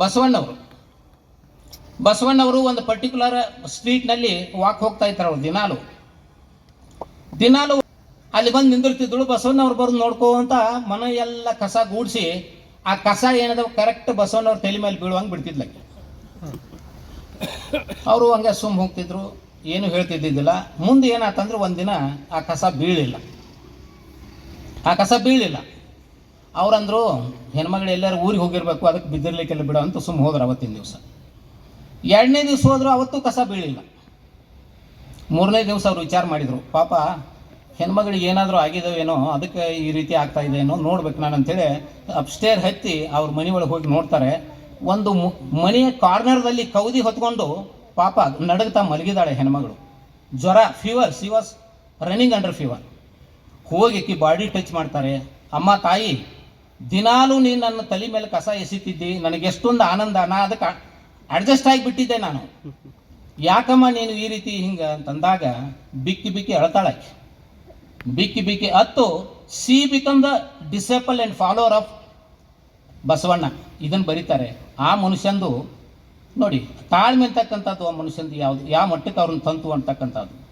ಬಸವಣ್ಣವರು. ಬಸವಣ್ಣವರು ಒಂದು ಪರ್ಟಿಕ್ಯುಲರ್ ಸ್ಟ್ರೀಟ್ನಲ್ಲಿ ವಾಕ್ ಹೋಗ್ತಾ ಇದ್ರು ಅವ್ರು ದಿನಾಲು. ದಿನಾಲು ಅಲ್ಲಿ ಬಂದು ನಿಂದಿರ್ತಿದ್ದಳು, ಬಸವಣ್ಣವ್ರು ಬರೆದು ನೋಡ್ಕೋಂತ ಮನ ಎಲ್ಲ ಕಸ ಗೂಡಿಸಿ ಆ ಕಸ ಏನದ ಕರೆಕ್ಟ್ ಬಸವಣ್ಣವ್ರ ತಲೆ ಮೇಲೆ ಬೀಳುವಂಗೆ ಬಿಡ್ತಿದ್ಲಕ್ಕೆ ಅವರು ಹಂಗೆ ಸುಮ್ ಹೋಗ್ತಿದ್ರು, ಏನು ಹೇಳ್ತಿದ್ದಿದ್ದಿಲ್ಲ. ಮುಂದೆ ಏನಾತಂದ್ರೆ ಒಂದಿನ ಆ ಕಸ ಬೀಳಿಲ್ಲ. ಆ ಕಸ ಬೀಳಿಲ್ಲ. ಅವ್ರಂದ್ರು, ಹೆಣ್ಮಗಳು ಎಲ್ಲರೂ ಊರಿಗೆ ಹೋಗಿರಬೇಕು, ಅದಕ್ಕೆ ಬಿದ್ದಿರ್ಲಿಕ್ಕೆಲ್ಲ ಬಿಡೋ ಅಂತ ಸುಮ್ಮ ಹೋದ್ರು ಅವತ್ತಿನ ದಿವಸ. ಎರಡನೇ ದಿವಸ ಹೋದ್ರು ಅವತ್ತು ಕಸ ಬೀಳಿಲ್ಲ. ಮೂರನೇ ದಿವಸ ಅವ್ರು ವಿಚಾರ ಮಾಡಿದರು, ಪಾಪ, ಹೆಣ್ಮಗಳಿಗೆ ಏನಾದರೂ ಆಗಿದವೇನೋ ಅದಕ್ಕೆ ಈ ರೀತಿ ಆಗ್ತಾ ಏನೋ ನೋಡ್ಬೇಕು ನಾನು ಅಂತೇಳಿ ಅಪ್ಸ್ಟೇರ್ ಹತ್ತಿ ಅವ್ರ ಮನೆ ಒಳಗೆ ಹೋಗಿ ನೋಡ್ತಾರೆ. ಒಂದು ಮನೆಯ ಕಾರ್ನರ್ದಲ್ಲಿ ಕೌದಿ ಹೊತ್ಕೊಂಡು ಪಾಪ ನಡಗ್ತಾ ಮಲಗಿದಾಳೆ ಹೆಣ್ಮಗಳು. ಜ್ವರ fever she was running under fever ಹೋಗಿ ಬಾಡಿ ಟಚ್ ಮಾಡ್ತಾರೆ. ಅಮ್ಮ, ತಾಯಿ ದಿನಾಲೂ ನೀನು ನನ್ನ ತಲೆ ಮೇಲೆ ಕಸ ಎಸಿತಿದ್ದಿ, ನನಗೆ ಎಷ್ಟೊಂದು ಆನಂದ, ನಾ ಅದಕ್ಕೆ ಅಡ್ಜಸ್ಟ್ ಆಗಿಬಿಟ್ಟಿದ್ದೆ ನಾನು. ಯಾಕಮ್ಮ ನೀನು ಈ ರೀತಿ ಹಿಂಗೆ ಅಂತಂದಾಗ ಬಿಕ್ಕಿ ಬಿಕ್ಕಿ ಅಳತಾಳಕ್ಕೆ. ಬಿಕ್ಕಿ ಬಿಕ್ಕಿ ಅತ್ತು, she became the disabled and follower of Basavanna. ಇದನ್ನು ಬರೀತಾರೆ, ಆ ಮನುಷ್ಯಂದು ನೋಡಿ, ತಾಳ್ಮೆ ಅಂತಕ್ಕಂಥದ್ದು ಆ ಮನುಷ್ಯಂದು ಯಾವುದು, ಯಾವ ಮಟ್ಟಕ್ಕೆ ಅವ್ರನ್ನ ತಂತು ಅಂತಕ್ಕಂಥದ್ದು.